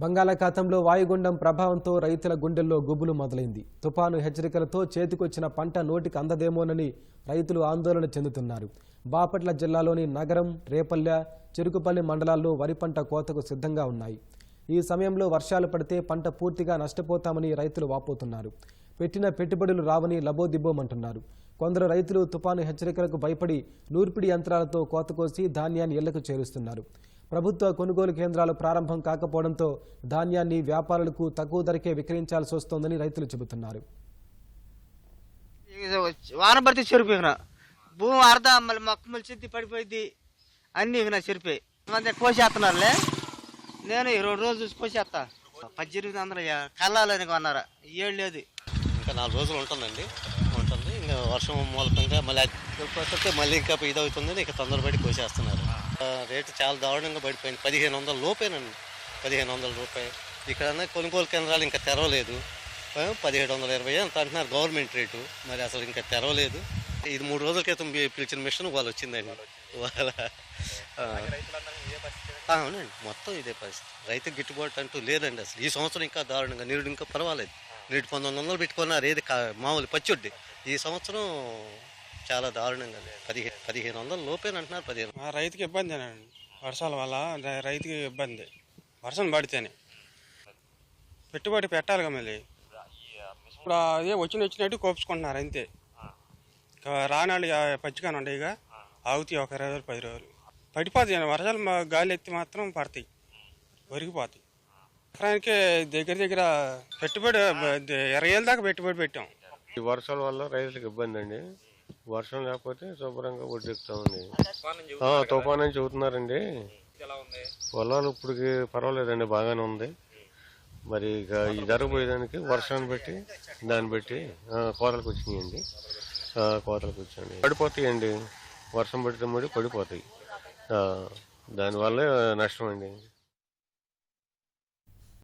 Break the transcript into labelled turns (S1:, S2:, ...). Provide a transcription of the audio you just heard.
S1: బంగాళాఖాతంలో వాయుగుండం ప్రభావంతో రైతుల గుండెల్లో గుబులు మొదలైంది. తుపాను హెచ్చరికలతో చేతికొచ్చిన పంట నోటికి అందదేమోనని రైతులు ఆందోళన చెందుతున్నారు. బాపట్ల జిల్లాలోని నగరం రేపల్లె చెరుకుపల్లి మండలాల్లో వరి పంట కోతకు సిద్ధంగా ఉన్నాయి. ఈ సమయంలో వర్షాలు పడితే పంట పూర్తిగా నష్టపోతామని రైతులు వాపోతున్నారు. పెట్టిన పెట్టుబడులు రావని లబోదిబ్బోమంటున్నారు. కొందరు రైతులు తుపాను హెచ్చరికలకు భయపడి నూర్పిడి యంత్రాలతో కోత కోసి ధాన్యాన్ని ఇళ్ళకు చేరుస్తున్నారు. ప్రభుత్వ కొనుగోలు కేంద్రాలు ప్రారంభం కాకపోవడంతో ధాన్యాన్ని వ్యాపారులకు తక్కువ ధరకే విక్రయించాల్సి వస్తోందని రైతులు చెబుతున్నారు.
S2: ఇది వచ్చి- వాన పడితే చెరిపోయిన భూమి అర్ధ మళ్ళీ మొక్క మొలిచిద్ది పడిపోయింది అన్నీ ఇక చెరిపోయి మంది కోసేస్తున్నారులే. నేను ఈ రెండు రోజులు చూసి కోసేస్తా పద్దెనిమిది వందలు కళ్ళాలని కొన్నారా. ఏడు లేదు.
S3: ఇంకా నాలుగు రోజులు ఉంటుందండి. ఉంటుంది. ఇంకా వర్షం మూలకంగా మళ్ళీ మళ్ళీ ఇంకా ఇది అవుతుందని ఇక తొందరపడి కోసేస్తున్నారు. రేటు చాలా దారుణంగా పడిపోయింది. పదిహేను వందల లోపేనండి. పదిహేను వందల రూపాయలు. ఇక్కడ కొనుగోలు కేంద్రాలు ఇంకా తెరవలేదు. పదిహేడు వందల ఇరవై అంత అంటున్నారు గవర్నమెంట్ రేటు. మరి అసలు ఇంకా తెరవలేదు. ఇది మూడు రోజుల క్రితం పిలిచిన మిషన్ వాళ్ళు వచ్చిందండి. వాళ్ళ అవునండి. మొత్తం ఇదే పరిస్థితి. రైతు గిట్టుబాటు అంటూ లేదండి అసలు. ఈ సంవత్సరం ఇంకా దారుణంగా నీరు ఇంకా పర్వాలేదు. నీటి పంతొమ్మిది వందలు పెట్టుకున్నారు. ఏది కా- మామూలు పచ్చొడ్డి ఈ సంవత్సరం చాలా దారుణంగా పదిహేను పదిహేను వందలు లోపేనంటున్నారు పదిహేను
S4: ఆ రైతుకి ఇబ్బందేనండి వర్షాల వల్ల రైతుకి ఇబ్బంది. వర్షం పడితేనే. పెట్టుబడి పెట్టాలిగా మళ్ళీ. ఇప్పుడు అదే వచ్చిన వచ్చినట్టు కోపించుకుంటున్నారు అంతే. రానాడు పచ్చిగానే ఉండయి ఇక ఆగుతాయి ఒక ఇరవై రోజులు పది రోజులు. పడిపోతాయి వర్షాలు గాలి ఎత్తి మాత్రం పడతాయి. ఒరిగిపోతాయి. ఎకరానికి దగ్గర దగ్గర పెట్టుబడి ఇరవై ఏళ్ళ దాకా పెట్టుబడి పెట్టాం.
S5: ఈ వర్షాల వల్ల రైతులకు ఇబ్బంది అండి. వర్షం లేకపోతే శుభ్రంగా ఒడ్డెక్కుతామండి ఆ, తుఫాన్ అని చెబుతున్నారండి. పొలాలు ఇప్పటికి పర్వాలేదండి బాగానే ఉంది. మరి ఇక ఈ జరగబోయేదానికి వర్షాన్ని బట్టి దాన్ని బట్టి కోతలకు వచ్చినాయండి. కోతలకు వచ్చాయండి పడిపోతాయండి. వర్షం పడితే ముడి పడిపోతాయి. దానివల్ల నష్టం అండి.